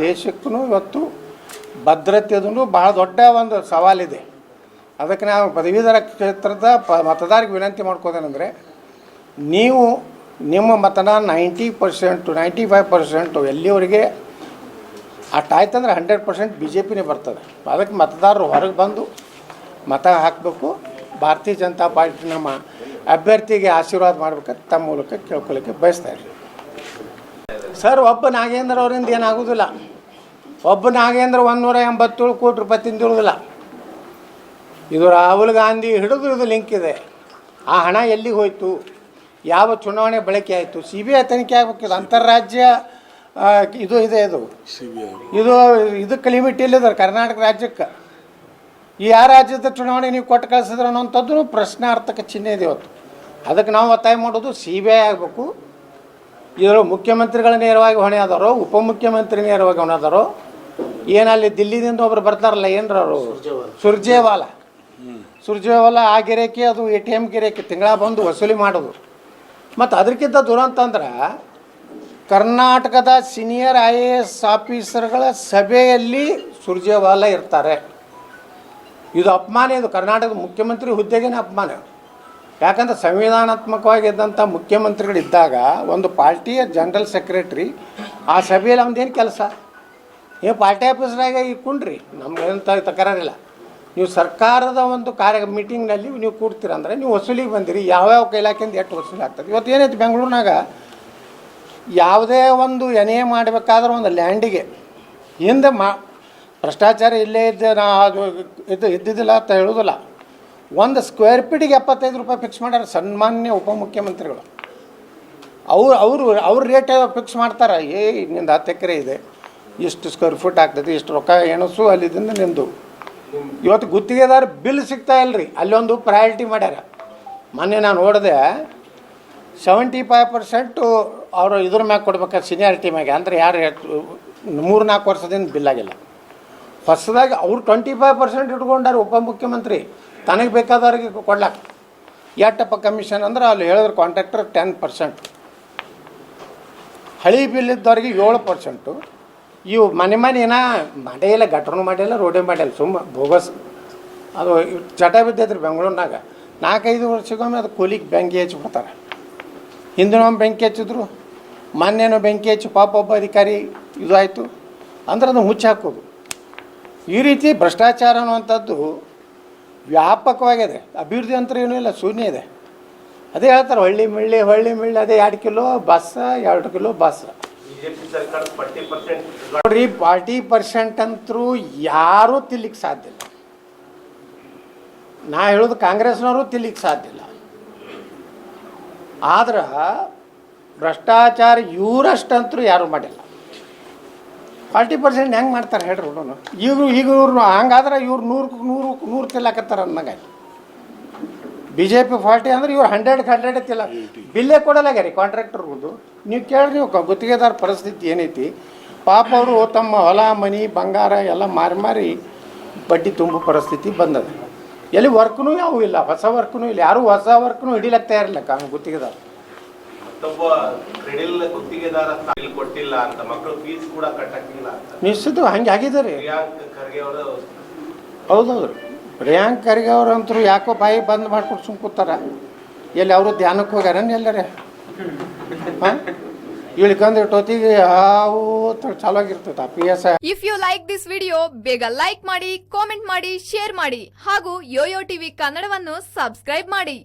ದೇಶಕ್ಕೂ ಇವತ್ತು ಭದ್ರತೆದೂ ಬಹಳ ದೊಡ್ಡ ಒಂದು ಸವಾಲಿದೆ. ಅದಕ್ಕೆ ನಾವು ಪದವೀಧರ ಕ್ಷೇತ್ರದ ಪ ಮತದಾರರಿಗೆ ವಿನಂತಿ ಮಾಡ್ಕೋದೇನೆಂದರೆ, ನೀವು ನಿಮ್ಮ ಮತನ ninety percent, ninety five percent ಎಲ್ಲಿವರೆಗೆ ಅಷ್ಟಾಯ್ತಂದ್ರೆ ಹಂಡ್ರೆಡ್ ಪರ್ಸೆಂಟ್ ಬಿ ಜೆ ಪಿನೇ ಬರ್ತದೆ. ಅದಕ್ಕೆ ಮತದಾರರು ಹೊರಗೆ ಬಂದು ಮತ ಹಾಕಬೇಕು. ಭಾರತೀಯ ಜನತಾ ಪಾರ್ಟಿ ನಮ್ಮ ಅಭ್ಯರ್ಥಿಗೆ ಆಶೀರ್ವಾದ ಮಾಡಬೇಕಂತ ತಮ್ಮ ಮೂಲಕ ಕೇಳ್ಕೊಳ್ಳಿಕ್ಕೆ ಬಯಸ್ತಾ ಇದ್ದೀನಿ. ಸರ್ ಒಬ್ಬ ನಾಗೇಂದ್ರ ಅವರಿಂದ ಏನಾಗೋದಿಲ್ಲ. ಒಬ್ಬ ನಾಗೇಂದ್ರ ಒಂದೂರ ಎಂಬತ್ತೇಳು ಕೋಟಿ ರೂಪಾಯಿ ತಿಂದಿರೋದಿಲ್ಲ. ಇದು ರಾಹುಲ್ ಗಾಂಧಿ ಹಿಡಿದು ಇದು ಲಿಂಕ್ ಇದೆ. ಆ ಹಣ ಎಲ್ಲಿಗೆ ಹೋಯಿತು? ಯಾವ ಚುನಾವಣೆ ಬಳಕೆ ಆಯಿತು? ಸಿ ಬಿ ಐ ತನಿಖೆ ಆಗಬೇಕಿದು ಅಂತಾರಾಜ್ಯ ಇದು ಇದೆ. ಇದು ಇದು ಇದಕ್ಕೆ ಲಿಮಿಟ್ ಇಲ್ಲಿದೆ ಕರ್ನಾಟಕ ರಾಜ್ಯಕ್ಕೆ. ಈ ಆ ರಾಜ್ಯದ ಚುನಾವಣೆ ನೀವು ಕೊಟ್ಟು ಕಳಿಸಿದ್ರೆ ಅನ್ನೋಂಥದ್ದು ಪ್ರಶ್ನಾರ್ಥಕ ಚಿಹ್ನೆ ಇದೆ ಇವತ್ತು. ಅದಕ್ಕೆ ನಾವು ಒತ್ತಾಯ ಮಾಡೋದು ಸಿ ಬಿ ಐ ಆಗಬೇಕು. ಇದರ ಮುಖ್ಯಮಂತ್ರಿಗಳ ನೇರವಾಗಿ ಹೊಣೆ ಉಪ ಉಪಮುಖ್ಯಮಂತ್ರಿ ನೇರವಾಗಿ ಹೊಣೆ ಆದಾರೋ ಏನಲ್ಲಿ ದಿಲ್ಲಿದಿಂದ ಒಬ್ರು ಬರ್ತಾರಲ್ಲ ಏನ್ರ ಅವರು? ಸುರ್ಜೇವಾಲ. ಸುರ್ಜೇವಾಲ. ಆ ಗಿರೇಕಿ ಅದು ಎ ಟಿ ಎಂ ಗಿರೇಕಿ ತಿಂಗಳ ಬಂದು ವಸೂಲಿ ಮಾಡೋದು. ಮತ್ತು ಅದಕ್ಕಿಂತ ದುರಂತ ಅಂದ್ರೆ ಕರ್ನಾಟಕದ ಸೀನಿಯರ್ ಐ ಎ ಎಸ್ ಆಫೀಸರ್ಗಳ ಸಭೆಯಲ್ಲಿ ಸುರ್ಜೇವಾಲ ಇರ್ತಾರೆ. ಇದು ಅಪಮಾನ ಇದು ಕರ್ನಾಟಕದ ಮುಖ್ಯಮಂತ್ರಿ ಹುದ್ದೆಗೇನೆ ಅಪಮಾನ. ಯಾಕಂದ್ರೆ ಸಂವಿಧಾನಾತ್ಮಕವಾಗಿ ಇದ್ದಂಥ ಮುಖ್ಯಮಂತ್ರಿಗಳಿದ್ದಾಗ ಒಂದು ಪಾರ್ಟಿಯ ಜನರಲ್ ಸೆಕ್ರೆಟ್ರಿ ಆ ಸಭೆಯಲ್ಲಿ ಅವ್ನದೇನು ಕೆಲಸ? ನೀವು ಪಾರ್ಟಿ ಆಫೀಸ್ನಾಗ ಇಟ್ಕೊಂಡ್ರಿ ನಮ್ಗಂತ ತಕರಾರಿಲ್ಲ. ನೀವು ಸರ್ಕಾರದ ಒಂದು ಕಾರ್ಯ ಮೀಟಿಂಗ್ನಲ್ಲಿ ನೀವು ಕೂಡ್ತೀರಂದ್ರೆ ನೀವು ವಸೂಲಿಗೆ ಬಂದಿರಿ ಯಾವ್ಯಾವ ಇಲಾಖೆಯಿಂದ ಎಷ್ಟು ವಸೂಲಿ ಆಗ್ತದೆ? ಇವತ್ತು ಏನೈತಿ ಬೆಂಗಳೂರಿನಾಗ? ಯಾವುದೇ ಒಂದು ಎನೆ ಮಾಡಬೇಕಾದ್ರೆ ಒಂದು ಲ್ಯಾಂಡಿಗೆ, ಹಿಂದೆ ಮಾ ಭ್ರಷ್ಟಾಚಾರ ಇಲ್ಲೇ ಇದ್ದ ನಾ ಇದು ಇದ್ದಿದ್ದಿಲ್ಲ ಅಂತ ಹೇಳೋದಿಲ್ಲ. ಒಂದು ಸ್ಕ್ವೇರ್ ಫೀಟಿಗೆ ಎಪ್ಪತ್ತೈದು ರೂಪಾಯಿ ಫಿಕ್ಸ್ ಮಾಡ್ಯಾರ ಸನ್ಮಾನ್ಯ ಉಪಮುಖ್ಯಮಂತ್ರಿಗಳು. ಅವ್ರು, ಅವರು, ಅವ್ರ ರೇಟ್ ಫಿಕ್ಸ್ ಮಾಡ್ತಾರೆ, ಏ, ನಿಂದು ಹತ್ತು ಎಕರೆ ಇದೆ, ಇಷ್ಟು ಸ್ಕ್ವೇರ್ ಫೀಟ್ ಆಗ್ತದೆ ಇಷ್ಟು ರೊಕ್ಕ ಎಣಸು ಅಲ್ಲಿದಿಂದ ನಿಂದು. ಇವತ್ತು ಗುತ್ತಿಗೆದಾರ ಬಿಲ್ ಸಿಗ್ತಾ ಇಲ್ರಿ, ಅಲ್ಲೊಂದು ಪ್ರಯಾರಿಟಿ ಮಾಡ್ಯಾರ. ಮೊನ್ನೆ ನಾನು ನೋಡಿದೆ ಸೆವೆಂಟಿ ಫೈವ್ ಪರ್ಸೆಂಟು ಅವರು ಇದ್ರ ಮ್ಯಾಗ ಕೊಡ್ಬೇಕಾದ್ರೆ ಸೀನಿಯಾರಿಟಿ ಮ್ಯಾಗೆ, ಅಂದರೆ ಯಾರು ಮೂರು ನಾಲ್ಕು ವರ್ಷದಿಂದ ಬಿಲ್ ಆಗಿಲ್ಲ. ಹೊಸದಾಗಿ ಅವ್ರು ಟ್ವೆಂಟಿ ಫೈವ್ ಪರ್ಸೆಂಟ್ ಇಟ್ಕೊಂಡಾರ ಉಪಮುಖ್ಯಮಂತ್ರಿ. ತನಗೆ ಬೇಕಾದವ್ರಿಗೆ ಕೊಡ್ಲಾಕ. ಎಟ್ಟಪ್ಪ ಕಮಿಷನ್ ಅಂದ್ರೆ ಅಲ್ಲಿ ಹೇಳಿದ್ರು ಕಾಂಟ್ರಾಕ್ಟರ್ ಟೆನ್ ಪರ್ಸೆಂಟ್ ಹಳಿ ಬಿಲ್ ಇದ್ದವ್ರಿಗೆ ಏಳು ಪರ್ಸೆಂಟು ಇವು ಮನೆ ಮಾಡೇ ಇಲ್ಲ ಗಟ್ರನು ಮಾಡಿಲ್ಲ ರೋಡೇ ಮಾಡಿಲ್ಲ ಸುಮ್ಮ ಬೋಗಸ್. ಅದು ಚಟ ಬಿದ್ದೈತ್ರಿ ಬೆಂಗಳೂರಿನಾಗ. ನಾಲ್ಕೈದು ವರ್ಷಕ್ಕೊಮ್ಮೆ ಅದು ಕೂಲಿಗೆ ಬೆಂಕಿ ಹಚ್ಬಿಡ್ತಾರೆ ಹಿಂದಿನೊಮ್ಮೆ ಬೆಂಕಿ ಹಚ್ಚಿದ್ರು, ಮೊನ್ನೆನೋ ಬೆಂಕಿ ಹಚ್ಚಿ ಪಾಪ ಒಬ್ಬ ಅಧಿಕಾರಿ ಇದು ಆಯಿತು ಅಂದ್ರೆ ಅದು ಮುಚ್ಚಿ ಹಾಕೋದು ಈ ರೀತಿ ಭ್ರಷ್ಟಾಚಾರ ಅನ್ನುವಂಥದ್ದು ವ್ಯಾಪಕವಾಗಿದೆ. ಅಭಿವೃದ್ಧಿ ಅಂತ ಏನೂ ಇಲ್ಲ ಶೂನ್ಯ ಇದೆ. ಅದೇ ಹೇಳ್ತಾರೆ ಹಳ್ಳಿ ಮಿಳ್ಳಿ ಹಳ್ಳಿ ಮಿಳ್ಳಿ ಅದೇ ಎರಡು ಕಿಲೋ ಬಸ್ ಎರಡು ಕಿಲೋ ಬಸ್. ನೋಡ್ರಿ ಫಾರ್ಟಿ ಪರ್ಸೆಂಟ್ ಅಂತರೂ ಯಾರೂ ತಿಲ್ಲಿಕ್ಕೆ ಸಾಧ್ಯ ಇಲ್ಲ. ನಾ ಹೇಳೋದು ಕಾಂಗ್ರೆಸ್ನವರು ತಿಲ್ಲಿಕ್ಕೆ ಸಾಧ್ಯ ಇಲ್ಲ. ಆದ್ರೆ ಭ್ರಷ್ಟಾಚಾರ ಇವರಷ್ಟಂತರೂ ಯಾರೂ ಮಾಡಿಲ್ಲ. ಫಾರ್ಟಿ ಪರ್ಸೆಂಟ್ ಹೆಂಗೆ ಮಾಡ್ತಾರೆ ಹೇಳ್ರಿ ನೋಡೋಣ ಈಗ ಈಗ ಇವ್ರು ಹಂಗಾದ್ರೆ ಇವ್ರು ನೂರು ನೂರು ನೂರು ತಿಲ್ಲಕತ್ತಾರ ನಂಗೆ ಬಿ ಜೆ ಪಿ ಫಾರ್ಟಿ ಅಂದ್ರೆ ಇವ್ರು ಹಂಡ್ರೆಡ್ ಹಂಡ್ರೆಡ್ ತಿಲ್ಲ ಬಿಲ್ಲೇ ಕೊಡಲಾಗ್ಯಾರಿ ಕಾಂಟ್ರಾಕ್ಟರ್ಗಳು ನೀವು ಕೇಳ್ರಿ ನೀವು ಗುತ್ತಿಗೆದಾರ ಪರಿಸ್ಥಿತಿ ಏನೈತಿ. ಪಾಪ ಅವರು ತಮ್ಮ ಹೊಲ, ಮನಿ, ಬಂಗಾರ ಎಲ್ಲ ಮಾರಿ ಮಾರಿ ಬಡ್ಡಿ ತುಂಬೋ ಪರಿಸ್ಥಿತಿ ಬಂದದ. ಎಲ್ಲಿ ವರ್ಕ್ನೂ ಯಾವೂ ಇಲ್ಲ, ಹೊಸ ವರ್ಕ್ನೂ ಇಲ್ಲ, ಯಾರೂ ಹೊಸ ವರ್ಕ್ನೂ ಹಿಡಿಲಕ್ಕ ತಯಾರಿಲ್ಲ ಗುತ್ತಿಗೆದಾರ. ಮತ್ತೊಬ್ಬ ಕ್ರೆಡಿಲ್ ಗುತ್ತಿಗೆದಾರ ಬಿಲ್ ಕೊಟ್ಟಿಲ್ಲ ಅಂತ ಮಕ್ಕಳು ಫೀಸ್ ಕೂಡ ಕಟ್ಟಕ್ಕಿಲ್ಲ ಅಂತ. ನಿಶ್ಚಿತ ಹಂಗೆ ಆಗಿದೆ ರೀ ಪ್ರಿಯಾಂಕ್ ಖರ್ಗೆ ಅವರು ಹೌದೌದು. ಪ್ರಿಯಾಂಕ್ ಖರ್ಗೆ ಯಾಕೋ ಬಾಯಿ ಬಂದ್ ಮಾಡ್ಕೊಂಡು ಸುಮ್ ಕೂತಾರ. ಎಲ್ಲಿ ಅವರು ಧ್ಯಾನಕ್ಕೆ ಹೋಗ್ಯಾರ ಎಲ್ಲರೇ? ಹಾಂ? ಇಳ್ಕೊಂಡು ಇಟ್ಟೊತ್ತಿಗೆ ಹಾವು ಚಾಲು ಆಗಿರ್ತೈತೆ P S if you like this video ಬೇಗ ಲೈಕ್ ಮಾಡಿ ಕಾಮೆಂಟ್ ಮಾಡಿ ಶೇರ್ ಮಾಡಿ ಹಾಗೂ ಯೋಯೋ ಟಿವಿ ಕನ್ನಡವನ್ನು ಸಬ್ಸ್ಕ್ರೈಬ್ ಮಾಡಿ.